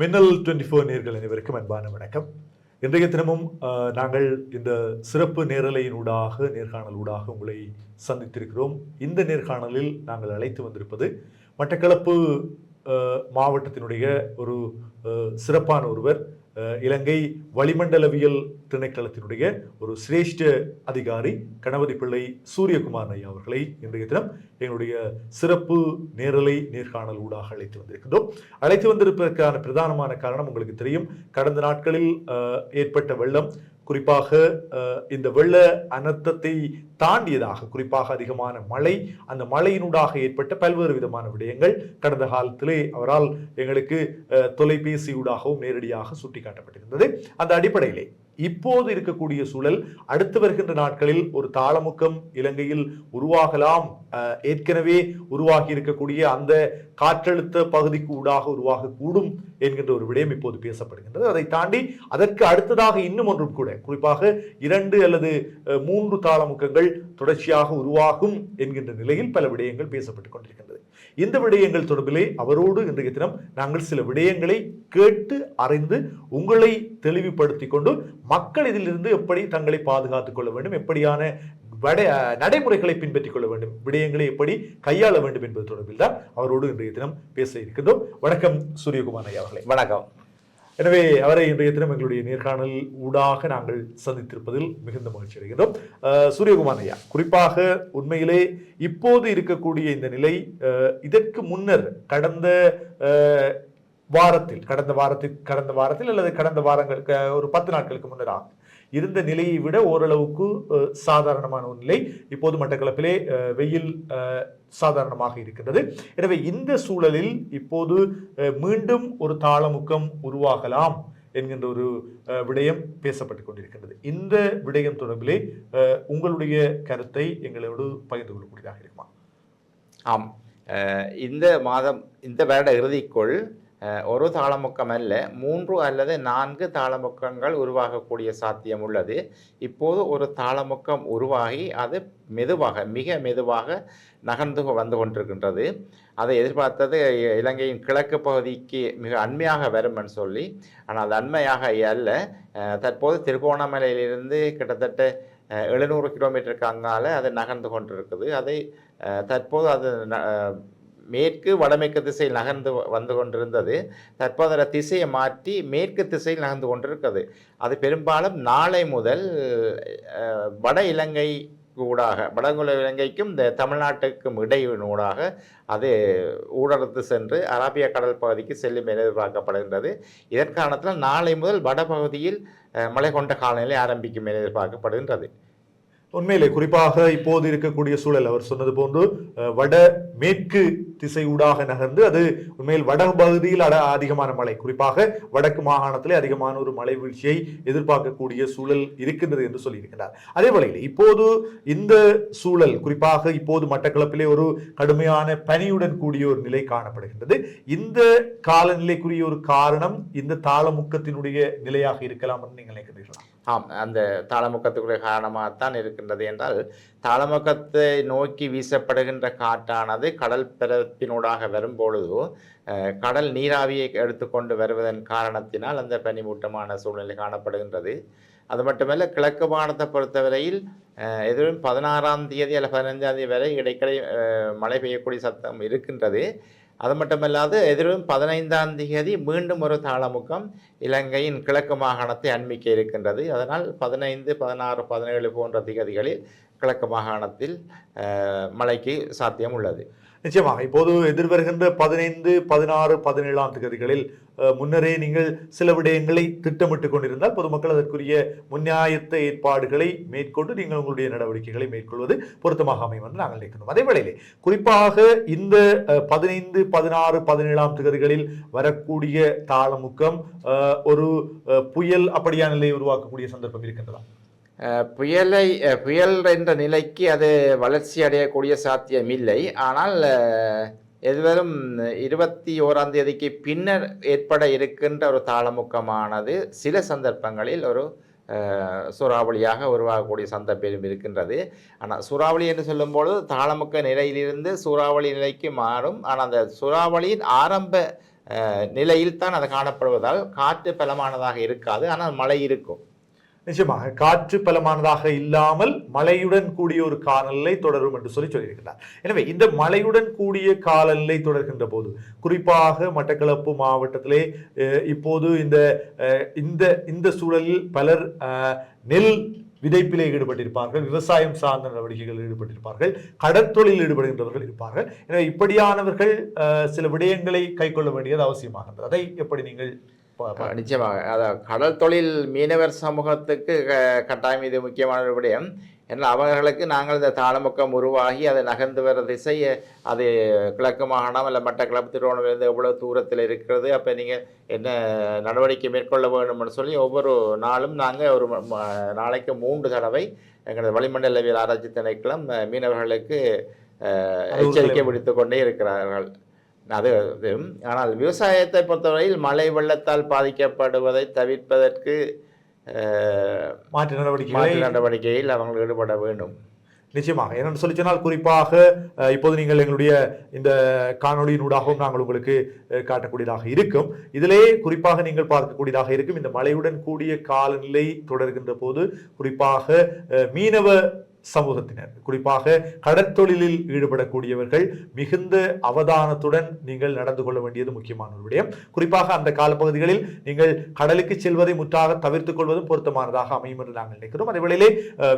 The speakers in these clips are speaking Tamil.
மின்னல் டுவெண்ட்டி ஃபோர் நேர்கள் அனைவருக்கும் அன்பான வணக்கம். இன்றைய தினமும் நாங்கள் இந்த சிறப்பு நேரலையினூடாக நேர்காணலூடாக உங்களை சந்தித்திருக்கிறோம். இந்த நேர்காணலில் நாங்கள் அழைத்து வந்திருப்பது மட்டக்களப்பு மாவட்டத்தினுடைய ஒரு சிறப்பான ஒருவர் இலங்கை வளிமண்டலவியல் திணைக்களத்தினுடைய ஒரு சிரேஷ்ட அதிகாரி கணபதி பிள்ளை சூரியகுமார் ஐயா அவர்களை இன்றைய தினம் எங்களுடைய சிறப்பு நேரலை நேர்காணல் ஊடாக அழைத்து வந்திருக்கின்றோம். அழைத்து வந்திருப்பதற்கான பிரதானமான காரணம் உங்களுக்கு தெரியும் கடந்த நாட்களில் ஏற்பட்ட வெள்ளம் குறிப்பாக இந்த வெள்ள அனர்த்தத்தை தாண்டியதாக குறிப்பாக அதிகமான மழை அந்த மழையினூடாக ஏற்பட்ட பல்வேறு விதமான விடயங்கள் கடந்த காலத்திலே அவரால் எங்களுக்கு அஹ், தொலைபேசியூடாகவும் நேரடியாக சுட்டிக்காட்டப்பட்டிருந்தது. அந்த அடிப்படையிலே இப்போது இருக்கக்கூடிய சூழல் அடுத்து வருகின்ற நாட்களில் ஒரு தாளமுக்கம் இலங்கையில் உருவாகலாம். ஏற்கனவே உருவாகி இருக்கக்கூடிய அந்த காற்றழுத்த பகுதிக்கு ஊடாக உருவாகக்கூடும் என்கின்ற ஒரு விடயம் இப்போது பேசப்படுகின்றது. அதை தாண்டி அதற்கு அடுத்ததாக இன்னும் ஒன்றும் கூட குறிப்பாக இரண்டு அல்லது மூன்று தாளமுக்கங்கள் தொடர்ச்சியாக உருவாகும் என்கின்ற நிலையில் பல விடயங்கள் பேசப்பட்டுக் கொண்டிருக்கின்றது. இந்த விடயங்கள் தொடர்பிலே அவரோடு இன்றைய தினம் நாங்கள் சில விடயங்களை கேட்டு அறிந்து உங்களை தெளிவுபடுத்தி கொண்டு மக்கள் இதிலிருந்து எப்படி தங்களை பாதுகாத்துக் கொள்ள வேண்டும் எப்படியான வட நடைமுறைகளை பின்பற்றிக் கொள்ள வேண்டும் விடயங்களை எப்படி கையாள வேண்டும் என்பது தொடர்பில் தான் அவரோடு இன்றைய தினம் பேச இருக்கின்றோம். வணக்கம் சூரியகுமார் ஐயா அவர்களே. வணக்கம். எனவே அவரை இன்றைய தினம் எங்களுடைய நேர்காணல் ஊடாக நாங்கள் சந்தித்திருப்பதில் மிகுந்த மகிழ்ச்சி அடைகிறோம் சூரியகுமார் ஐயா குறிப்பாக உண்மையிலே இப்போது இருக்கக்கூடிய இந்த நிலை அஹ், இதற்கு முன்னர் கடந்த வாரத்தில் கடந்த வாரத்தில் கடந்த வாரத்தில் அல்லது கடந்த வாரங்கள் ஒரு பத்து நாட்களுக்கு முன்னராக இருந்த நிலையை விட ஓரளவுக்கு சாதாரணமான ஒரு நிலை இப்போது மட்டக்களப்பிலே வெயில் சாதாரணமாக இருக்கின்றது. எனவே இந்த சூழலில் இப்போது மீண்டும் ஒரு தாளமுக்கம் உருவாகலாம் என்கின்ற ஒரு விடயம் பேசப்பட்டு கொண்டிருக்கின்றது. இந்த விடயம் தொடர்பிலே உங்களுடைய கருத்தை எங்களோடு பகிர்ந்து கொள்ளக்கூடியதாக இருக்குமா? ஆம். இந்த மாதம் இந்த வருட இறுதிக்குள் ஒரு தாளமுக்கம் அல்ல மூன்று அல்லது நான்கு தாளமுக்கங்கள் உருவாகக்கூடிய சாத்தியம் உள்ளது. இப்போது ஒரு தாளமுக்கம் உருவாகி அது மெதுவாக மிக மெதுவாக நகர்ந்து வந்து கொண்டிருக்கின்றது. அதை எதிர்பார்த்தது இலங்கையின் கிழக்கு பகுதிக்கு மிக அண்மையாக வரும்னு சொல்லி ஆனால் அது அண்மையாக அல்ல. தற்போது திருகோணமலையிலிருந்து கிட்டத்தட்ட எழுநூறு கிலோமீட்டருக்கு அங்கால அது நகர்ந்து கொண்டிருக்குது. அதை தற்போது அது ந- மேற்கு வடமேற்கு திசையில் நகர்ந்து வந்து கொண்டிருந்தது. தற்போது திசையை மாற்றி மேற்கு திசையில் நகர்ந்து கொண்டிருக்கிறது. அது பெரும்பாலும் நாளை முதல் வட இலங்கை ஊடாக வடகுல இலங்கைக்கும் இந்த தமிழ்நாட்டுக்கும் இடையினூடாக அது ஊடறுத்து சென்று அராபிய கடல் பகுதிக்கு செல்லும் என எதிர்பார்க்கப்படுகின்றது. இதற்கானத்தில் நாளை முதல் வடபகுதியில் மழை கொண்ட காலநிலை ஆரம்பிக்கும் என எதிர்பார்க்கப்படுகின்றது. உண்மையிலே குறிப்பாக இப்போது இருக்கக்கூடிய சூழல். அவர் சொன்னது போன்று வட மேற்கு திசை ஊடாக நகர்ந்து அது உண்மையில் வட பகுதியில் அட அதிகமான மழை. குறிப்பாக வடக்கு மாகாணத்திலே அதிகமான ஒரு மழை வீழ்ச்சியை எதிர்பார்க்கக்கூடிய சூழல் இருக்கின்றது என்று சொல்லியிருக்கிறார் அதே வழியில் இப்போது இந்த சூழல் குறிப்பாக இப்போது மட்டக்களப்பிலே ஒரு கடுமையான பனியுடன் கூடிய ஒரு நிலை காணப்படுகின்றது. இந்த காலநிலைக்குரிய ஒரு காரணம் இந்த தாளமுக்கத்தினுடைய நிலையாக இருக்கலாம் என்று நீங்கள் நினைக்கிறீர்களா? ஆம் அந்த தாளமுக்கத்துக்குரிய இருக்கு இருக்கின்றது என்றால் தாளமுக்கத்தை நோக்கி வீசப்படுகின்ற காற்றானது கடல் பரப்பினூடாக வரும்பொழுது கடல் நீராவியை எடுத்துக்கொண்டு வருவதன் காரணத்தினால் அந்த பனிமூட்டமான சூழ்நிலை காணப்படுகின்றது. அது மட்டுமல்ல கிழக்கு மாநிலத்தை பொறுத்தவரையில் எதிரும் பதினாறாம் தேதி அல்ல பதினைஞ்சாம் தேதி வரை இடைக்கடை மழை பெய்யக்கூடிய சத்தம் இருக்கின்றது. அது மட்டுமல்லாது எதிரும் பதினைந்தாம் தேதி மீண்டும் ஒரு தாளமுக்கம் இலங்கையின் கிழக்கு மாகாணத்தை அண்மிக்க இருக்கின்றது. அதனால் பதினைந்து பதினாறு பதினேழு போன்ற திகதிகளில் கிழக்கு மாகாணத்தில் மழைக்கு சாத்தியம் உள்ளது. நிச்சயமாக. இப்போது எதிர்வருகின்ற பதினைந்து பதினாறு பதினேழாம் தேதிகளில் அஹ், முன்னரே நீங்கள் சில விடயங்களை திட்டமிட்டுக் கொண்டிருந்தால் பொதுமக்கள் அதற்குரிய முன்னாயத்த ஏற்பாடுகளை மேற்கொண்டு நீங்கள் உங்களுடைய நடவடிக்கைகளை மேற்கொள்வது பொருத்தமாக அமையும் என்று நாங்கள் நினைக்கிறோம். அதே வேளையிலே குறிப்பாக இந்த பதினைந்து பதினாறு பதினேழாம் தேதிகளில் வரக்கூடிய தாளமுக்கம் ஒரு அஹ், புயல் அப்படியான நிலையை உருவாக்கக்கூடிய சந்தர்ப்பம் இருக்கின்றதா? புயலை புயல் என்ற நிலைக்கு அது வளர்ச்சி அடையக்கூடிய சாத்தியம் இல்லை ஆனால் எதுவரும் இருபத்தி ஓராம் தேதிக்கு பின்னர் ஏற்பட இருக்கின்ற ஒரு தாளமுக்கமானது சில சந்தர்ப்பங்களில் ஒரு சூறாவளியாக உருவாகக்கூடிய சந்தர்ப்பம் இருக்கின்றது. ஆனால் சூறாவளி என்று சொல்லும்பொழுது தாளமுக்க நிலையிலிருந்து சூறாவளி நிலைக்கு மாறும். ஆனால் அந்த சூறாவளியின் ஆரம்ப நிலையில் தான் அது காணப்படுவதால் காற்று பலமானதாக இருக்காது. ஆனால் மழை இருக்கும். நிச்சயமாக காற்று பலமானதாக இல்லாமல் மழையுடன் கூடிய ஒரு காலநிலை தொடரும் என்று சொல்லி சொல்லியிருக்கிறார். எனவே இந்த மழையுடன் கூடிய காலநிலை தொடர்கின்ற போது குறிப்பாக மட்டக்களப்பு மாவட்டத்திலே இப்போது இந்த இந்த இந்த சூழலில் பலர் நெல் விதைப்பிலே ஈடுபட்டிருப்பார்கள் விவசாயம் சார்ந்த நடவடிக்கைகளில் ஈடுபட்டிருப்பார்கள் கடற்தொழில் ஈடுபடுகின்றவர்கள் இருப்பார்கள். எனவே இப்படியானவர்கள் சில விடயங்களை கைக்கொள்ள வேண்டியது அவசியமாகின்றது. அதை எப்படி நீங்கள் நிச்சயமாக. அதாவது கடல் தொழில் மீனவர் சமூகத்துக்கு க- கட்டாயம் இது முக்கியமான ஒரு விடயம். ஏன்னா அவர்களுக்கு நாங்கள் இந்த தாளமுக்கம் உருவாகி அதை நகர்ந்து வர திசை அது கிழக்கு மாகாணம் இல்லை மட்டக்களப்பு திருவண்ணாமலை எவ்வளோ தூரத்தில் இருக்கிறது அப்போ நீங்கள் என்ன நடவடிக்கை மேற்கொள்ள வேண்டும்னு சொல்லி ஒவ்வொரு நாளும் நாங்கள் ஒரு நாளைக்கு மூன்று தடவை எங்களது வளிமண்டலவியல் ஆராய்ச்சி திணைக்களம் மீனவர்களுக்கு எச்சரிக்கை விடுத்து கொண்டே இருக்கிறார்கள். அது ஆனால் விவசாயத்தை பொறுத்தவரையில் மழை வெள்ளத்தால் பாதிக்கப்படுவதை தவிர்ப்பதற்கு மாற்று நடவடிக்கைகளை மாற்று நடவடிக்கையில் அவர்கள் ஈடுபட வேண்டும். நிச்சயமாக. என்னென்னு சொல்லி சொன்னால் குறிப்பாக இப்போது நீங்கள் எங்களுடைய இந்த காணொளியினூடாகவும் நாங்கள் உங்களுக்கு காட்டக்கூடியதாக இருக்கும். இதிலே குறிப்பாக நீங்கள் பார்க்கக்கூடியதாக இருக்கும் இந்த மழையுடன் கூடிய காலநிலை தொடர்கின்ற போது குறிப்பாக மீனவ சமூகத்தினர். குறிப்பாக கடற்தொழிலில் ஈடுபடக்கூடியவர்கள் மிகுந்த அவதானத்துடன் நீங்கள் நடந்து கொள்ள வேண்டியது முக்கியமான ஒரு விடயம். குறிப்பாக அந்த காலப்பகுதிகளில் நீங்கள் கடலுக்கு செல்வதை முற்றாக தவிர்த்துக் கொள்வதும் பொருத்தமானதாக அமையும் என்று நாங்கள் நினைக்கிறோம். அதே வேளையிலே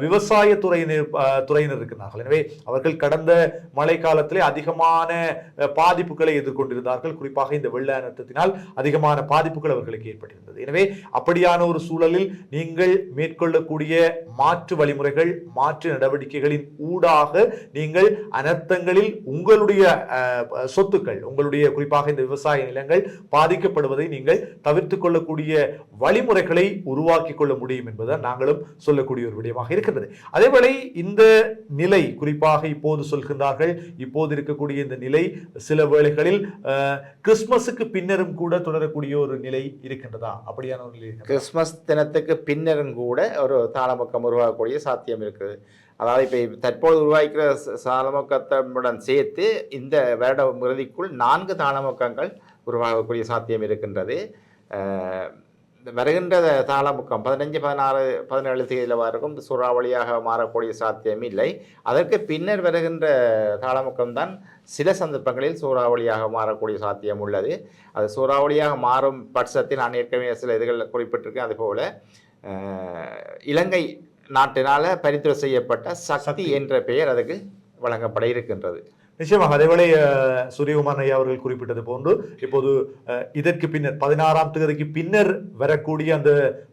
விவசாய துறையினர் அஹ், துறையினர் இருக்கிறார்கள். எனவே அவர்கள் கடந்த மழை காலத்திலே அதிகமான அஹ், பாதிப்புகளை எதிர்கொண்டிருந்தார்கள். குறிப்பாக இந்த வெள்ள அனர்த்தத்தினால் அதிகமான பாதிப்புகள் அவர்களுக்கு ஏற்பட்டிருந்தது. எனவே அப்படியான ஒரு சூழலில் நீங்கள் மேற்கொள்ளக்கூடிய மாற்று வழிமுறைகள் மாற்று நடவடிக்கைகளின் ஊடாக நீங்கள் அனர்த்தங்களில் உங்களுடைய சொத்துக்கள் உங்களுடைய குறிப்பாக இந்த விவசாய நிலங்கள் பாதிக்கப்படுவதை நீங்கள் தவிர்த்து கொள்ளக்கூடிய வழிமுறைகளை உருவாக்கி கொள்ள முடியும் என்பதுதான் நாங்களும் சொல்லக்கூடிய ஒரு விடயமாக இருக்கின்றது. அதேவேளை இந்த நிலை குறிப்பாக இப்போது சொல்கின்றார்கள் இப்போது இருக்கக்கூடிய இந்த நிலை சில வேளைகளில் கிறிஸ்மஸுக்கு பின்னரும் கூட தொடரக்கூடிய ஒரு நிலை இருக்கின்றதா? அப்படியான ஒரு நிலை கிறிஸ்மஸ் தினத்துக்கு பின்னரும் கூட ஒரு தாளபக்கம் உருவாகக்கூடிய சாத்தியம் இருக்குது அதாவது இப்போ தற்போது உருவாக்கிற ச- சேர்த்து இந்த வருட இறுதிக்குள் நான்கு தாளமுக்கங்கள் உருவாகக்கூடிய சாத்தியம் இருக்கின்றது. இந்த வருகின்ற தாளமுக்கம் பதினஞ்சு பதினாறு பதினேழு தேதியில் வரைக்கும் சூறாவளியாக மாறக்கூடிய சாத்தியம் இல்லை. அதற்கு பின்னர் வருகின்ற தாளமுக்கம் தான் சில சந்தர்ப்பங்களில் சூறாவளியாக மாறக்கூடிய சாத்தியம் உள்ளது. அது சூறாவளியாக மாறும் பட்சத்தில் நான் ஏற்கனவே சில இதுகளில் குறிப்பிட்டிருக்கேன். அதுபோல் இலங்கை நாட்டினால பரிந்துரை செய்யப்பட்ட சக்தி. என்ற பெயர் அதுக்கு வழங்கப்பட இருக்கின்றது நிச்சயமாக அதேவேளை சூரியகுமார் ஐயா அவர்கள் குறிப்பிட்டது போன்று இப்போது இதற்கு பின்னர் பதினாறாம் தேதிக்கு பின்னர் வரக்கூடிய அந்த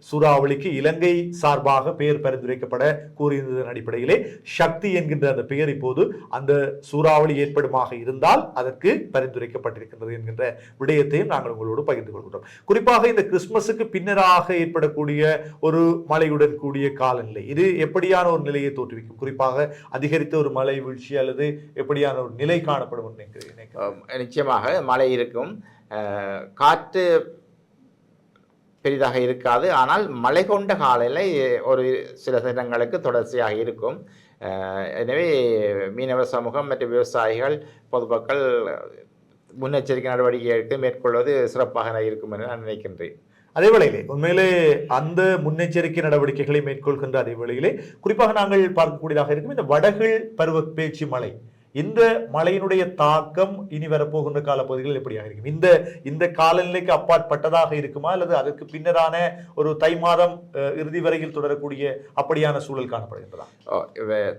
சூறாவளிக்கு இலங்கை சார்பாக பெயர் பரிந்துரைக்கப்பட கூறியிருந்ததன் அடிப்படையிலே சக்தி என்கின்ற அந்த பெயர் இப்போது அந்த சூறாவளி ஏற்படுமாக இருந்தால் அதற்கு பரிந்துரைக்கப்பட்டிருக்கின்றது என்கின்ற விடயத்தையும் நாங்கள் உங்களோடு பகிர்ந்து கொள்கிறோம் குறிப்பாக இந்த கிறிஸ்துமஸுக்கு பின்னராக ஏற்படக்கூடிய ஒரு மழையுடன் கூடிய காலநிலை இது எப்படியான ஒரு நிலையை தோற்றுவிக்கும்? குறிப்பாக அதிகரித்த ஒரு மழை வீழ்ச்சி அல்லது எப்படியான ஒரு நிலை காணப்படும் நிச்சயமாக மழை இருக்கும். காற்று பெரிதாக இருக்காது. ஆனால் மழை கொண்ட காலையில் ஒரு சில தினங்களுக்கு தொடர்ச்சியாக இருக்கும். எனவே மீனவர் சமூகம் மற்றும் விவசாயிகள் பொதுமக்கள் முன்னெச்சரிக்கை நடவடிக்கை எடுத்து மேற்கொள்வது சிறப்பாக இருக்கும் என்று நான் நினைக்கின்றேன். அதே வேளையிலே உண்மையிலே அந்த முன்னெச்சரிக்கை நடவடிக்கைகளை மேற்கொள்கின்ற அதே வேளையிலே குறிப்பாக நாங்கள் பார்க்கக்கூடியதாக இருக்கும் இந்த வடகிழ் பருவ பேச்சு மழை. இந்த மழையினுடைய தாக்கம் இனி வரப்போகின்ற காலப்பகுதிகளில் எப்படியாக இருக்கும்? இந்த இந்த காலநிலைக்கு அப்பாற்பட்டதாக இருக்குமா? அல்லது அதற்கு பின்னரான ஒரு தை மாதம் இறுதி வரையில் தொடரக்கூடிய அப்படியான சூழல் காணப்படுகின்றதா?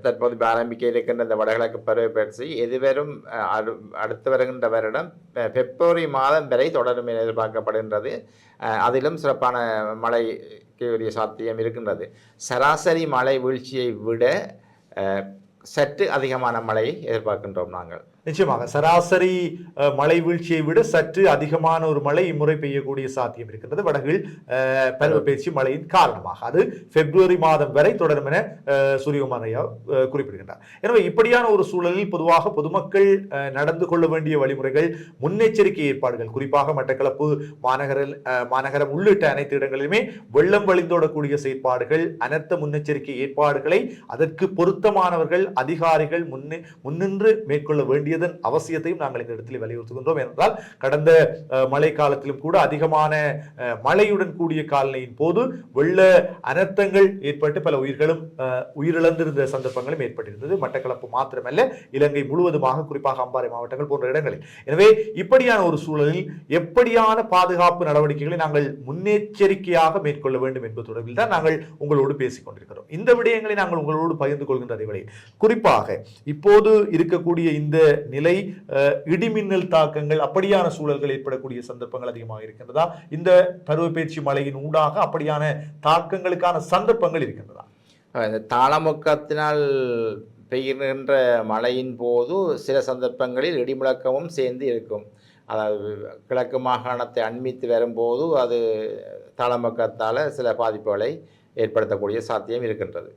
தற்போது ஆரம்பிக்க இருக்கின்ற இந்த வடகிழக்கு பருவப்பயிற்சி எதுவரும் அடு- அடுத்து வருகின்ற வருடம் பிப்ரவரி மாதம் வரை தொடரும் என எதிர்பார்க்கப்படுகின்றது. அதிலும் சிறப்பான மழைக்கு உரிய சாத்தியம் இருக்கின்றது. சராசரி மழை வீழ்ச்சியை விட சற்று அதிகமான மழையை எதிர்பார்க்கின்றோம் நாங்கள். நிச்சயமாக சராசரி மழை வீழ்ச்சியை விட சற்று அதிகமான ஒரு மழை இம்முறை பெய்யக்கூடிய சாத்தியம் இருக்கின்றது. வடகில் பருவப்பெயர்ச்சி மழையின் காரணமாக. அது பிப்ரவரி மாதம் வரை தொடரும் என சூரியகுமாரையா குறிப்பிடுகின்றார். எனவே இப்படியான ஒரு சூழலில் பொதுவாக பொதுமக்கள் நடந்து கொள்ள வேண்டிய வழிமுறைகள் முன்னெச்சரிக்கை ஏற்பாடுகள் குறிப்பாக மட்டக்களப்பு மாநகர மாநகரம் உள்ளிட்ட அனைத்து இடங்களிலுமே வெள்ளம் வழிந்தோடக்கூடிய செயற்பாடுகள் அனர்த்த முன்னெச்சரிக்கை ஏற்பாடுகளை அதற்கு பொருத்தமானவர்கள் அதிகாரிகள் முன்னே முன்னின்று மேற்கொள்ள வேண்டிய வேண்டியதன் அவசியத்தையும் நாங்கள் இந்த இடத்தில் வலியுறுத்துகின்றோம். என்றால் கடந்த மழை காலத்திலும் கூட அதிகமான மழையுடன் கூடிய காலநிலையின் போது வெள்ள அனர்த்தங்கள் ஏற்பட்டு பல உயிர்களும் உயிரிழந்திருந்த சந்தர்ப்பங்களும் ஏற்பட்டிருந்தது. மட்டக்களப்பு மாத்திரமல்ல இலங்கை முழுவதுமாக குறிப்பாக அம்பாறை மாவட்டங்கள் போன்ற இடங்களில். எனவே இப்படியான ஒரு சூழலில் எப்படியான பாதுகாப்பு நடவடிக்கைகளை நாங்கள் முன்னெச்சரிக்கையாக மேற்கொள்ள வேண்டும் என்பது தொடர்பில் தான் நாங்கள் உங்களோடு பேசிக் கொண்டிருக்கிறோம். இந்த விடயங்களை நாங்கள் உங்களோடு பகிர்ந்து கொள்கின்ற அதே குறிப்பாக இப்போது இருக்கக்கூடிய இந்த நிலை இடிமின்னல் தாக்கங்கள் அப்படியான சூழல்கள் ஏற்படக்கூடிய சந்தர்ப்பங்கள் அதிகமாக இருக்கின்றதா? இந்த பருவப்பயிற்சி மழையின் ஊடாக அப்படியான தாக்கங்களுக்கான சந்தர்ப்பங்கள் இருக்கின்றதா? இந்த தாளமுக்கத்தினால் பெய்கின்ற மழையின் போது சில சந்தர்ப்பங்களில் இடிமுழக்கமும் சேர்ந்து இருக்கும். அதாவது கிழக்கு மாகாணத்தை அண்மித்து வரும்போது அது தாளமுக்கத்தால் சில பாதிப்புகளை ஏற்படுத்தக்கூடிய சாத்தியம் இருக்கின்றது.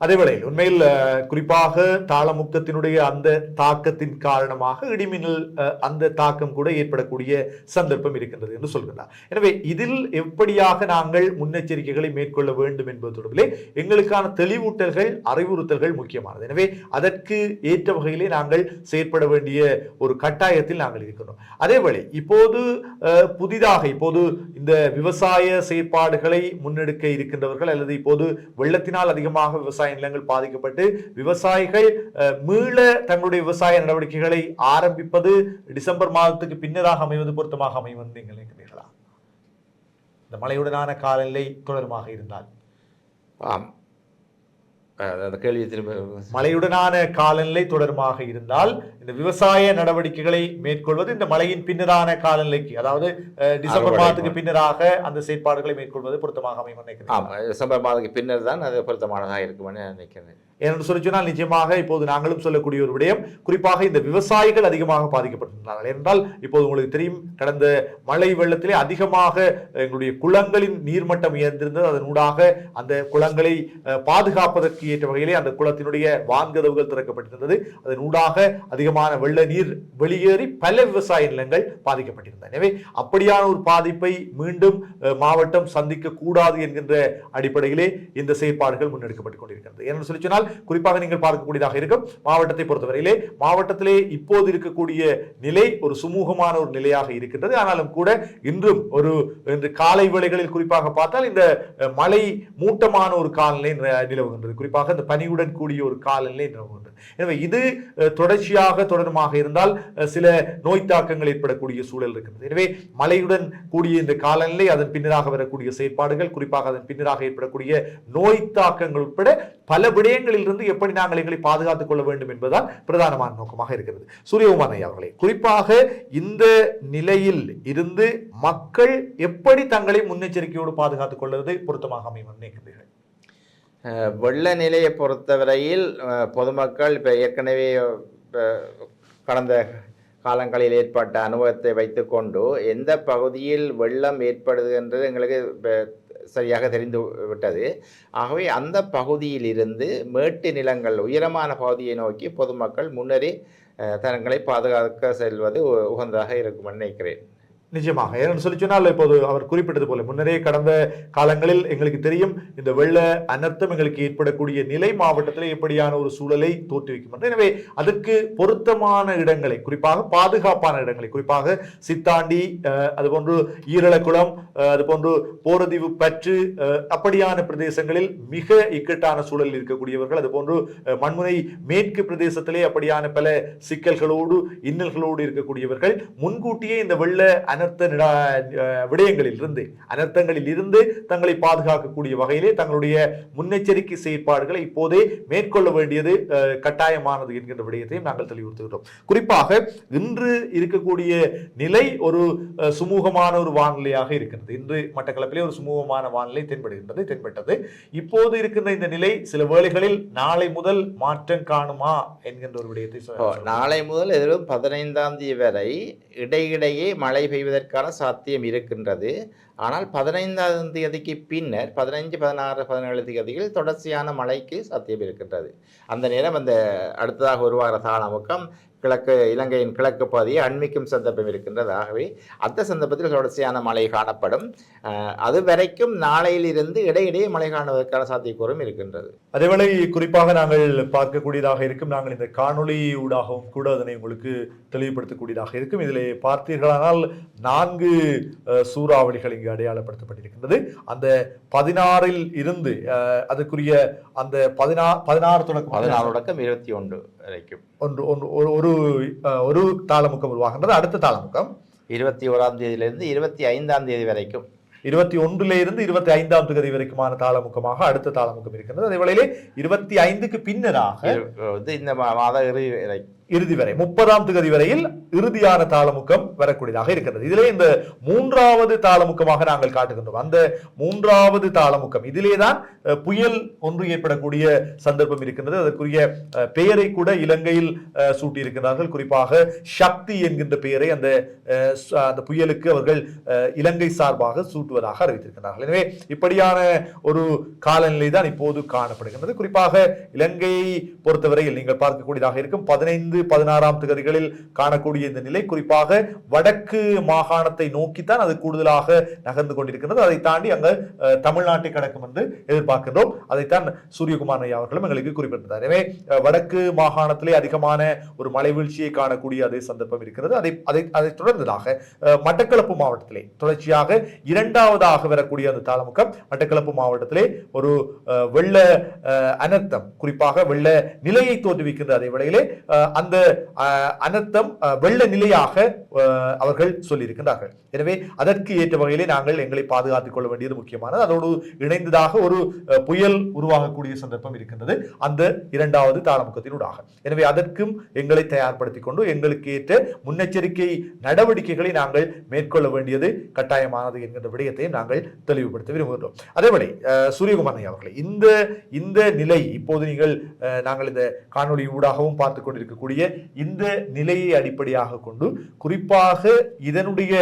அதேவேளையில் உண்மையில் குறிப்பாக தாளமுக்கத்தினுடைய அந்த தாக்கத்தின் காரணமாக இடிமின்னல் அந்த தாக்கம் கூட ஏற்படக்கூடிய சந்தர்ப்பம் இருக்கின்றது என்று சொல்கிறார் எனவே இதில் எப்படியாக நாங்கள் முன்னெச்சரிக்கைகளை மேற்கொள்ள வேண்டும் என்பது தொடர்பிலே எங்களுக்கான தெளிவூட்டல்கள் அறிவுறுத்தல்கள் முக்கியமானது. எனவே அதற்கு ஏற்ற வகையிலே நாங்கள் செயற்பட வேண்டிய ஒரு கட்டாயத்தில் நாங்கள் இருக்கிறோம் அதேவேளை இப்போது புதிதாக இப்போது இந்த விவசாய செயற்பாடுகளை முன்னெடுக்க இருக்கின்றவர்கள் அல்லது இப்போது வெள்ளத்தினால் அதிகமாக விவசாய நிலங்கள் பாதிக்கப்பட்டு விவசாயிகள் மீள தங்களுடைய விவசாய நடவடிக்கைகளை ஆரம்பிப்பது டிசம்பர் மாதத்துக்கு பின்னராக அமைவது பொருத்தமாக அமையும் என்று நீங்கள் நினைக்கிறீர்களா? இந்த மழையுடனான காலநிலை தொடருமாக இருந்தால். ஆம். அந்த கேள்வி திரும்ப மழையுடனான காலநிலை தொடருமாக இருந்தால் இந்த விவசாய நடவடிக்கைகளை மேற்கொள்வது இந்த மழையின் பின்னரான காலநிலைக்கு அதாவது டிசம்பர் மாதத்துக்கு பின்னராக அந்த செயற்பாடுகளை மேற்கொள்வது பொருத்தமாக அமையும் நினைக்கிறேன். ஆம் டிசம்பர் மாதத்துக்கு பின்னர் தான் அது பொருத்தமானதாக இருக்கும்னு நினைக்கிறேன். ஏனென்று சொல்லி சொன்னால் நிச்சயமாக இப்போது நாங்களும் சொல்லக்கூடிய ஒரு விடயம் குறிப்பாக இந்த விவசாயிகள் அதிகமாக பாதிக்கப்பட்டிருந்தார்கள் என்றால் இப்போது உங்களுக்கு தெரியும் கடந்த மழை வெள்ளத்திலே அதிகமாக எங்களுடைய குளங்களின் நீர்மட்டம் உயர்ந்திருந்தது. அதனூடாக அந்த குளங்களை பாதுகாப்பதற்கு ஏற்ற வகையிலே அந்த குளத்தினுடைய வான்கதவுகள் திறக்கப்பட்டிருந்தது. அதனூடாக அதிகமான வெள்ள நீர் வெளியேறி பல விவசாய நிலங்கள் பாதிக்கப்பட்டிருந்தன. எனவே அப்படியான ஒரு பாதிப்பை மீண்டும் மாவட்டம் சந்திக்க கூடாது என்கின்ற அடிப்படையிலே இந்த செயற்பாடுகள் முன்னெடுக்கப்பட்டுக் கொண்டிருக்கிறது. ஏன்னு சொல்லி சொன்னால் குறிப்பாக நீங்கள் பார்க்கக்கூடியதாக இருக்கும். மாவட்டத்தை பொறுத்தவரையிலே மாவட்டத்திலே இப்போது இருக்கக்கூடிய நிலை ஒரு சுமூகமான ஒரு நிலையாக இருக்கின்றது. ஆனாலும் கூட இன்றும் ஒரு இன்று காலை வேளைகளில் குறிப்பாக பார்த்தால் இந்த மழை மூட்டமான ஒரு காலநிலை நிலவுகின்றது. குறிப்பாக இந்த பனியுடன் கூடிய ஒரு காலநிலை நிலவுகின்றது. எனவே இது தொடர்ச்சியாக தொடருமாக இருந்தால் சில நோய் தாக்கங்கள் ஏற்படக்கூடிய சூழல் இருக்கிறது எனவே மழையுடன் கூடிய இந்த காலநிலை அதன் பின்னராக வரக்கூடிய செயற்பாடுகள் குறிப்பாக அதன் பின்னராக ஏற்படக்கூடிய நோய் தாக்கங்கள் உட்பட பல விடயங்களிலிருந்து எப்படி நாங்கள் எங்களை பாதுகாத்துக் கொள்ள வேண்டும் என்பதுதான் பிரதானமான நோக்கமாக இருக்கிறது. சூரியகுமார் அவர்களே குறிப்பாக இந்த நிலையில் இருந்து மக்கள் எப்படி தங்களை முன்னெச்சரிக்கையோடு பாதுகாத்துக் கொள்வது பொருத்தமாக அமையும் நினைக்கிறீர்கள்? வெள்ள நிலையை பொறுத்தவரையில் பொதுமக்கள் இப்போ ஏற்கனவே கடந்த காலங்களில் ஏற்பட்ட அனுபவத்தை வைத்துக்கொண்டு எந்த பகுதியில் வெள்ளம் ஏற்படுது என்றது எங்களுக்கு சரியாக தெரிந்து விட்டது. ஆகவே அந்த பகுதியில் இருந்து மேட்டு நிலங்கள் உயரமான பகுதியை நோக்கி பொதுமக்கள் முன்னரே தரங்களை தங்களை பாதுகாக்க செல்வது உகந்ததாக இருக்கும் நினைக்கிறேன். நிச்சயமாக ஏன்னு சொல்லி சொன்னால் இப்போது அவர் குறிப்பிட்டது போல முன்னரே கடந்த காலங்களில் எங்களுக்கு தெரியும் இந்த வெள்ள அனர்த்தம் எங்களுக்கு ஏற்படக்கூடிய நிலை மாவட்டத்தில் எப்படியான ஒரு சூழலை தோற்றுவிக்கும் எனவே அதற்கு பொருத்தமான இடங்களை குறிப்பாக பாதுகாப்பான இடங்களை குறிப்பாக சித்தாண்டி அதுபோன்று ஈரலக்குளம் அதுபோன்று போரதீவு பற்று அப்படியான பிரதேசங்களில் மிக இக்கட்டான சூழலில் இருக்கக்கூடியவர்கள் அதுபோன்று மண்முனை மேற்கு பிரதேசத்திலே அப்படியான பல சிக்கல்களோடு இன்னல்களோடு இருக்கக்கூடியவர்கள் முன்கூட்டியே இந்த வெள்ள அனர்த்த நிடா- விடயங்களில் இருந்து அனர்த்தங்களில் இருந்து தங்களை பாதுகாக்கக்கூடிய வகையிலே தங்களுடைய முன்னெச்சரிக்கை செயற்பாடுகளை இப்போதே மேற்கொள்ள வேண்டியது கட்டாயமானது என்கின்ற விடயத்தையும் நாங்கள் தெளிவுறுத்துகிறோம். குறிப்பாக இன்று இருக்கக்கூடிய நிலை ஒரு சுமூகமான ஒரு வானிலையாக இருக்கிறது. இன்று மட்டக்களப்பிலே ஒரு சுமூகமான வானிலை தென்படுகின்றது தென்பட்டது. இப்போது இருக்கின்ற இந்த நிலை சில வேளைகளில் நாளை முதல் மாற்றம் காணுமா என்கின்ற ஒரு விடயத்தை நாளை முதல் எதிரும் பதினைந்தாம் தேதி வரை இடையிடையே மழை பெய்வது செய்வதற்கான சாத்தியம் இருக்கின்றது. ஆனால் பதினைந்தாம் தேதிக்கு பின்னர் பதினைஞ்சு பதினாறு பதினேழு தேதிகள் தொடர்ச்சியான மழைக்கு சாத்தியம் இருக்கின்றது. அந்த நேரம் அந்த அடுத்ததாக உருவாகிற தாளமுக்கம் கிழக்கு இலங்கையின் கிழக்கு பகுதியை அண்மிக்கும் சந்தர்ப்பம் இருக்கின்றது. ஆகவே அந்த சந்தர்ப்பத்தில் தொடர்ச்சியான மழை காணப்படும். அது வரைக்கும் நாளையிலிருந்து இடையிடையே மழை காணுவதற்கான சாத்தியக்கூறும் இருக்கின்றது. அதேவேளை குறிப்பாக நாங்கள் பார்க்கக்கூடியதாக இருக்கும் நாங்கள் இந்த காணொளி ஊடாகவும் கூட அதனை உங்களுக்கு தெளிவுபடுத்தக்கூடியதாக இருக்கும். இதிலே பார்த்தீர்களானால் நான்கு சூறாவளிகள் இங்கு அடையாளப்படுத்தப்பட்டிருக்கின்றது. அந்த பதினாறில் இருந்து அதற்குரிய அந்த பதினா பதினாறு தொடக்கம். பதினாறு தொடக்கம் இருபத்தி ஒன்று. வரைக்கும் ஒன்று ஒன்று ஒரு- ஒரு தாளமுக்கம் உருவாகின்றது. அடுத்த தாளமுக்கம். இருபத்தி ஓராம் தேதியிலிருந்து இருபத்தி ஐந்தாம் தேதி வரைக்கும். இருபத்தி ஒன்றுல இருந்து இருபத்தி ஐந்தாம் தேதி வரைக்குமான தாளமுக்கமாக அடுத்த தாளமுக்கம் இருக்கின்றது. அதே வேளையிலே இருபத்தி ஐந்துக்கு பின்னராக இந்த மாத இறுதி இறுதி வரை முப்பதாம் திகதி வரையில் இறுதியான தாளமுக்கம் வரக்கூடியதாக இருக்கிறது இதிலே இந்த மூன்றாவது தாளமுக்கமாக நாங்கள் காட்டுகின்றோம். அந்த மூன்றாவது தாளமுக்கம் இதிலே தான் புயல் ஒன்று ஏற்படக்கூடிய சந்தர்ப்பம் இருக்கின்றது. அதற்குரிய அஹ், பெயரை கூட இலங்கையில் சூட்டியிருக்கிறார்கள் குறிப்பாக சக்தி என்கின்ற பெயரை அந்த அஹ், அந்த புயலுக்கு அவர்கள் அஹ், இலங்கை சார்பாக சூட்டுவதாக அறிவித்திருக்கிறார்கள் எனவே இப்படியான ஒரு காலநிலை தான் இப்போது காணப்படுகின்றது. குறிப்பாக இலங்கையை பொறுத்தவரையில் நீங்கள் பார்க்கக்கூடியதாக இருக்கும். பதினைந்து பதினாறாம் திகதிகளில் காணக்கூடிய இந்த நிலை குறிப்பாக வடக்கு மாகாணத்தை நோக்கித்தான் அது கூடுதலாக நகர்ந்து கொண்டிருக்கின்றது. அதை தாண்டி அங்கு தமிழ்நாட்டை கடக்கும் என்று எதிர்பார்க்கின்றோம். அதைத்தான் சூரியகுமார் ஐயா அவர்களும் எங்களுக்கு குறிப்பிட்டிருந்தார். எனவே வடக்கு மாகாணத்திலே அதிகமான ஒரு மலை வீழ்ச்சியை காணக்கூடிய அதே சந்தர்ப்பம் இருக்கிறது. அதை அதை அதை தொடர்ந்ததாக மட்டக்களப்பு மாவட்டத்திலே தொடர்ச்சியாக இரண்டாவதாக வரக்கூடிய அந்த தாளமுக்கம் மட்டக்களப்பு மாவட்டத்திலே ஒரு வெள்ள அனர்த்தம் குறிப்பாக வெள்ள நிலையை தோற்றுவிக்கின்ற அதே வேளையிலே அந்த அந்த அனர்த்தம் வெள்ள நிலையாக அவர்கள் சொல்லியிருக்கின்றார்கள். எனவே அதற்கு ஏற்ற வகையிலே நாங்கள் எங்களை பாதுகாத்துக் கொள்ள வேண்டியது முக்கியமானது. அதோடு இணைந்ததாக ஒரு புயல் உருவாகக்கூடிய சந்தர்ப்பம் இருக்கின்றது. அந்த இரண்டாவது தாளமுகத்தினூடாக எனவே அதற்கும் எங்களை தயார்படுத்திக் கொண்டு எங்களுக்கு ஏற்ற முன்னெச்சரிக்கை நடவடிக்கைகளை நாங்கள் மேற்கொள்ள வேண்டியது கட்டாயமானது என்கின்ற விடயத்தையும் நாங்கள் தெளிவுபடுத்த விரும்புகின்றோம். அதேபடி அஹ், சூரியகுமார் இந்த இந்த நிலை இப்போது நீங்கள் அஹ், நாங்கள் இந்த காணொலி ஊடாகவும் பார்த்து கொண்டிருக்கக்கூடிய இந்த நிலையை அடிப்படையாக கொண்டு குறிப்பாக இதனுடைய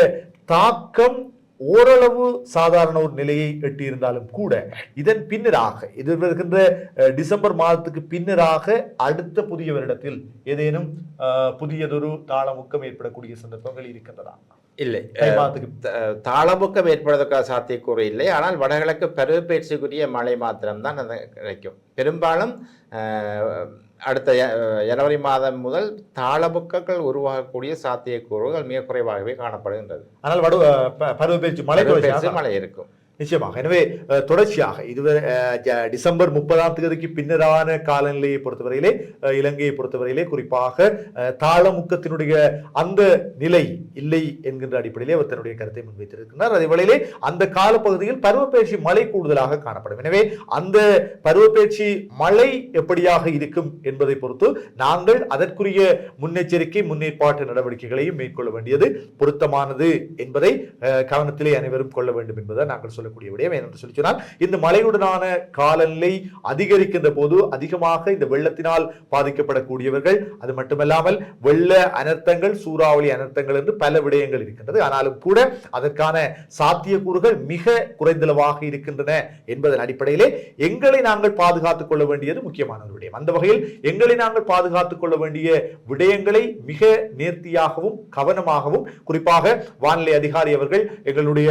தாக்கம் ஓரளவு சாதாரண ஒரு நிலையை எட்டியிருந்தாலும் கூட இதன் பின்னராக இது வருகின்ற அஹ், டிசம்பர் மாதத்துக்கு பின்னராக அடுத்த புதிய வருடத்தில் ஏதேனும் புதியதொரு தாளமுக்கம் ஏற்படக்கூடிய சந்தர்ப்பங்கள் இருக்கின்றதா? இல்லை. தாளமுக்கம் ஏற்படுவதற்கான சாத்தியக்கூறு இல்லை. ஆனால் வடகிழக்கு பருவப்பயிற்சிக்குரிய மழை மாத்திரம்தான் அது கிடைக்கும். பெரும்பாலும் அடுத்த ஜனவரி மாதம் முதல் தாளமுக்கங்கள் உருவாகக்கூடிய சாத்தியக்கூறுகள் மிக குறைவாகவே காணப்படுகின்றது. ஆனால் வடு அஹ், ப- பருவப்பெயர்ச்சி மழை மழை இருக்கும். நிச்சயமாக. எனவே தொடர்ச்சியாக இதுவரை டிசம்பர் முப்பதாம் தேதிக்கு பின்னரான காலநிலையை பொறுத்தவரையிலே இலங்கையை பொறுத்தவரையிலே குறிப்பாக தாளமுக்கத்தினுடைய அந்த நிலை இல்லை என்கின்ற அடிப்படையிலே அவர் தன்னுடைய கருத்தை முன்வைத்திருக்கிறார். அதே வேளையிலே அந்த காலப்பகுதியில் பருவப்பெயர்ச்சி மழை கூடுதலாக காணப்படும். எனவே அந்த பருவப்பெயர்ச்சி மழை எப்படியாக இருக்கும் என்பதை பொறுத்து நாங்கள் அதற்குரிய முன்னெச்சரிக்கை முன்னேற்பாட்டு நடவடிக்கைகளையும் மேற்கொள்ள வேண்டியது பொருத்தமானது என்பதை கவனத்திலே அனைவரும் கொள்ள வேண்டும் என்பதை நாங்கள் சொல்லக்கூடிய விடயம் ஏனென்று சொல்லி சொன்னால் இந்த மழையுடனான காலநிலை அதிகரிக்கின்ற போது அதிகமாக இந்த வெள்ளத்தினால் பாதிக்கப்படக்கூடியவர்கள் அது மட்டுமல்லாமல் வெள்ள அனர்த்தங்கள் சூறாவளி அனர்த்தங்கள் என்று பல விடயங்கள் இருக்கின்றது. ஆனாலும் கூட அதற்கான சாத்தியக்கூறுகள் மிக குறைந்தளவாக இருக்கின்றன என்பதன் அடிப்படையிலே எங்களை நாங்கள் பாதுகாத்துக் கொள்ள வேண்டியது முக்கியமான ஒரு விடயம். அந்த வகையில் எங்களை நாங்கள் பாதுகாத்துக் கொள்ள வேண்டிய விடயங்களை மிக நேர்த்தியாகவும் கவனமாகவும் குறிப்பாக வானிலை அதிகாரி அவர்கள் எங்களுடைய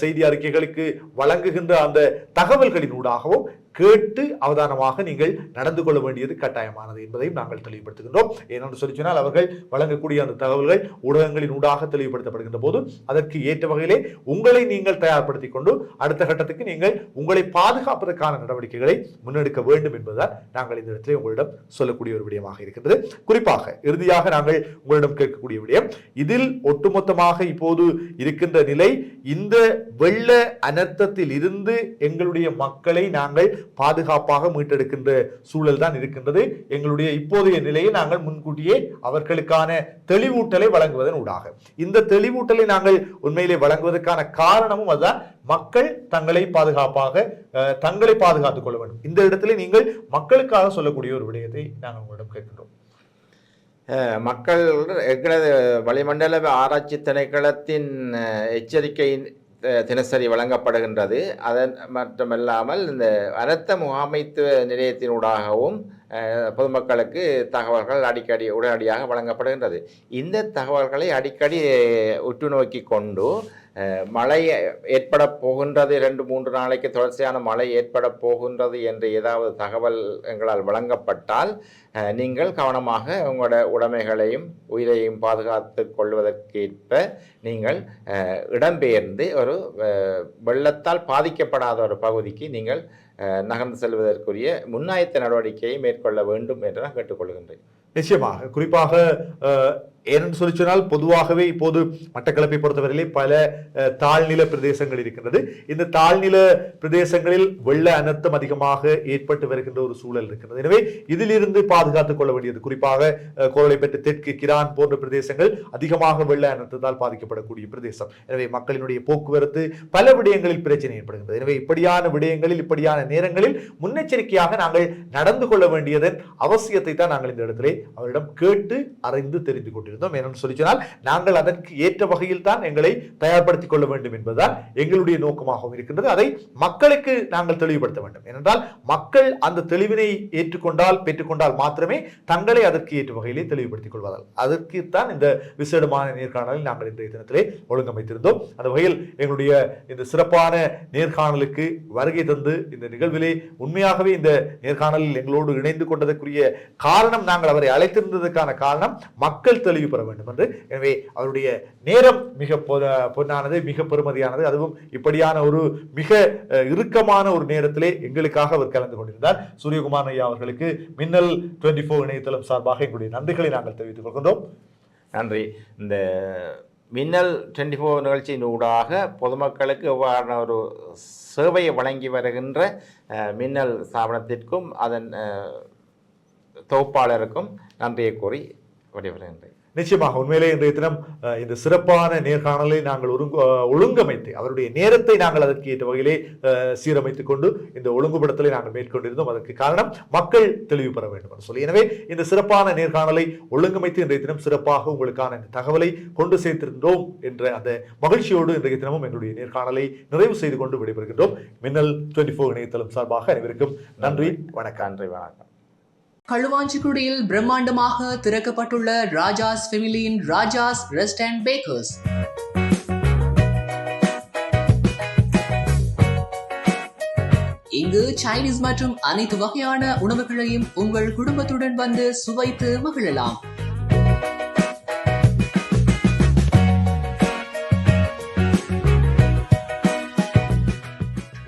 செய்தி அறிக்கைகளுக்கு வழங்குகின்ற அந்த தகவல்களினூடாகவும் கேட்டு அவதானமாக நீங்கள் நடந்து கொள்ள வேண்டியது கட்டாயமானது என்பதையும் நாங்கள் தெளிவுபடுத்துகின்றோம். ஏனென்று சொல்லி சொன்னால் அவர்கள் வழங்கக்கூடிய அந்த தகவல்கள் ஊடகங்களின் ஊடாக தெளிவுபடுத்தப்படுகின்ற போது அதற்கு ஏற்ற வகையிலே உங்களை நீங்கள் தயார்படுத்திக் கொண்டு அடுத்த கட்டத்துக்கு நீங்கள் உங்களை பாதுகாப்பதற்கான நடவடிக்கைகளை முன்னெடுக்க வேண்டும் என்பதுதான் நாங்கள் இந்த இடத்திலே உங்களிடம் சொல்லக்கூடிய ஒரு விடயமாக இருக்கின்றது. குறிப்பாக இறுதியாக நாங்கள் உங்களிடம் கேட்கக்கூடிய விடயம் இதில் ஒட்டுமொத்தமாக இப்போது இருக்கின்ற நிலை இந்த வெள்ள அனர்த்தத்தில் இருந்து எங்களுடைய மக்களை நாங்கள் பாதுகாப்பாக மீட்டெடுக்கின்ற சூழல் தான் இருக்கின்றது. எங்களுடைய இப்போதைய நிலையை நாங்கள் முன்கூட்டியே அவர்களுக்கான தெளிவூட்டலை வழங்குவதன் ஊடாக. இந்த தெளிவூட்டலை நாங்கள் உண்மையிலே வழங்குவதற்கான காரணமும் அதுதான். மக்கள் தங்களை பாதுகாப்பாக அஹ், தங்களை பாதுகாத்துக் கொள்ள வேண்டும். இந்த இடத்துல நீங்கள் மக்களுக்காக சொல்லக்கூடிய ஒரு விடயத்தை நாங்கள் உங்களிடம் கேட்கின்றோம். அஹ், மக்கள் எங்களது வளிமண்டல ஆராய்ச்சி திணைக்களத்தின் எச்சரிக்கையின் தினசரி வழங்கப்படுகின்றது. அதன் மட்டுமல்லாமல் இந்த அனர்த்த முகாமைத்துவ நிலையத்தினூடாகவும் பொதுமக்களுக்கு தகவல்கள் அடிக்கடி உடனடியாக வழங்கப்படுகின்றது. இந்த தகவல்களை அடிக்கடி உற்று நோக்கி கொண்டு மழை ஏற்பட போகின்றது ரெண்டு மூன்று நாளைக்கு தொடர்ச்சியான மழை ஏற்பட போகின்றது என்று ஏதாவது தகவல் எங்களால் வழங்கப்பட்டால் நீங்கள் கவனமாக உங்களோட உடைமைகளையும் உயிரையும் பாதுகாத்து கொள்வதற்கேற்ப நீங்கள் இடம்பெயர்ந்து ஒரு வெள்ளத்தால் பாதிக்கப்படாத ஒரு பகுதிக்கு நீங்கள் நகர்ந்து செல்வதற்குரிய முன்னாயத்த நடவடிக்கையை மேற்கொள்ள வேண்டும் என்று நான் கேட்டுக்கொள்கின்றேன். நிச்சயமாக. குறிப்பாக அஹ், ஏனென்று சொல்லி சொன்னால் பொதுவாகவே இப்போது மட்டக்களப்பை பொறுத்தவரையிலே பல தாழ்நில பிரதேசங்கள் இருக்கின்றது. இந்த தாழ்நில பிரதேசங்களில் வெள்ள அனர்த்தம் அதிகமாக ஏற்பட்டு வருகின்ற ஒரு சூழல் இருக்கின்றது. எனவே இதிலிருந்து பாதுகாத்துக் கொள்ள வேண்டியது குறிப்பாக அஹ், பெற்ற தெற்கு கிரான் போன்ற பிரதேசங்கள் அதிகமாக வெள்ள அனர்த்தத்தால் பாதிக்கப்படக்கூடிய பிரதேசம். எனவே மக்களினுடைய போக்குவரத்து பல விடயங்களில் பிரச்சனை ஏற்படுகின்றது. எனவே இப்படியான விடயங்களில் இப்படியான நேரங்களில் முன்னெச்சரிக்கையாக நாங்கள் நடந்து கொள்ள வேண்டியதன் அவசியத்தை தான் நாங்கள் இந்த இடத்திலே அவரிடம் கேட்டு அறிந்து தெரிந்து கொண்டிருந்தோம் ஏனென்று சொல்லி சொன்னால் நாங்கள் அதற்கு ஏற்ற வகையில் தான் எங்களை தயார்படுத்திக் கொள்ள வேண்டும் என்பதுதான் எங்களுடைய நோக்கமாகவும் இருக்கின்றது. அதை மக்களுக்கு நாங்கள் தெளிவுபடுத்த வேண்டும். ஏனென்றால் மக்கள் அந்த தெளிவினை ஏற்றுக்கொண்டால் பெற்றுக்கொண்டால் மாத்திரமே தங்களை அதற்கு ஏற்ற வகையிலே தெளிவுபடுத்திக் கொள்வார்கள். அதற்குத்தான் இந்த விசேடமான நேர்காணலில் நாங்கள் இன்றைய தினத்திலே ஒழுங்கமைத்திருந்தோம். அந்த வகையில் எங்களுடைய இந்த சிறப்பான நேர்காணலுக்கு வருகை தந்து இந்த நிகழ்விலே உண்மையாகவே இந்த நேர்காணலில் எங்களோடு இணைந்து கொண்டதற்குரிய காரணம் நாங்கள் அவரை அழைத்திருந்ததற்கான காரணம் மக்கள் தெளிவு பெற வேண்டும் என்று. எனவே அவருடைய நேரம் மிக பொன்னானது மிக பெருமதியானது அதுவும் இப்படியான ஒரு மிக இறுக்கமான ஒரு நேரத்திலே எங்களுக்காக அவர் கலந்து கொண்டிருந்தார். சூரியகுமார் ஐயா அவர்களுக்கு மின்னல் டுவெண்ட்டி ஃபோர் இணையதளம் சார்பாக எங்களுடைய நன்றிகளை நாங்கள் தெரிவித்துக் கொள்கின்றோம். நன்றி. இந்த மின்னல் டுவெண்ட்டி ஃபோர் நிகழ்ச்சியின் ஊடாக பொதுமக்களுக்கு எவ்வாறான ஒரு சேவையை வழங்கி வருகின்ற மின்னல் ஸ்தாபனத்திற்கும் அதன் தொகுப்பாளருக்கும் நன்றியை கூறி விடைபெறுகின்றேன். நிச்சயமாக உண்மையிலே இன்றைய தினம் இந்த சிறப்பான நேர்காணலை நாங்கள் ஒருங்கு ஒழுங்கமைத்து அவருடைய நேரத்தை நாங்கள் அதற்கு ஏற்ற வகையிலே சீரமைத்து கொண்டு இந்த ஒழுங்குபடுத்தலை நாங்கள் மேற்கொண்டிருந்தோம். அதற்கு காரணம் மக்கள் தெளிவு பெற வேண்டும் என்று சொல்லி. எனவே இந்த சிறப்பான நேர்காணலை ஒழுங்கமைத்து இன்றைய தினம் சிறப்பாக உங்களுக்கான இந்த தகவலை கொண்டு சேர்த்திருந்தோம் என்ற அந்த மகிழ்ச்சியோடு இன்றைய தினமும் எங்களுடைய நேர்காணலை நிறைவு செய்து கொண்டு விடைபெறுகின்றோம். மின்னல் டுவெண்ட்டி ஃபோர் இணையதளம் சார்பாக அனைவருக்கும் நன்றி வணக்கம். நன்றி வணக்கம். களுவாஞ்சிக்குடியில் பிரம்மாண்டமாக திறக்கப்பட்டுள்ள ராஜாஸ் ஃபெமிலியின் ராஜாஸ் ரெஸ்ட் அண்ட் பேக்கர்ஸ். இங்கு சைனீஸ் மற்றும் அனைத்து வகையான உணவுகளையும் உங்கள் குடும்பத்துடன் வந்து சுவைத்து மகிழலாம்.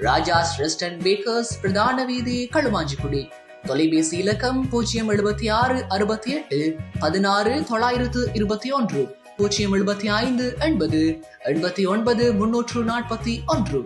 ராஜாஸ் ரெஸ்ட் அண்ட் பேக்கர்ஸ் பிரதான வீதி களுவாஞ்சிக்குடி. தொலைபேசி இலக்கம் பூஜ்ஜியம் எழுபத்தி ஆறு அறுபத்தி எட்டு பதினாறு தொள்ளாயிரத்து இருபத்தி ஒன்று பூஜ்ஜியம் எழுபத்தி ஐந்து எண்பது எண்பத்தி ஒன்பது முன்னூற்று நாற்பத்தி ஒன்று.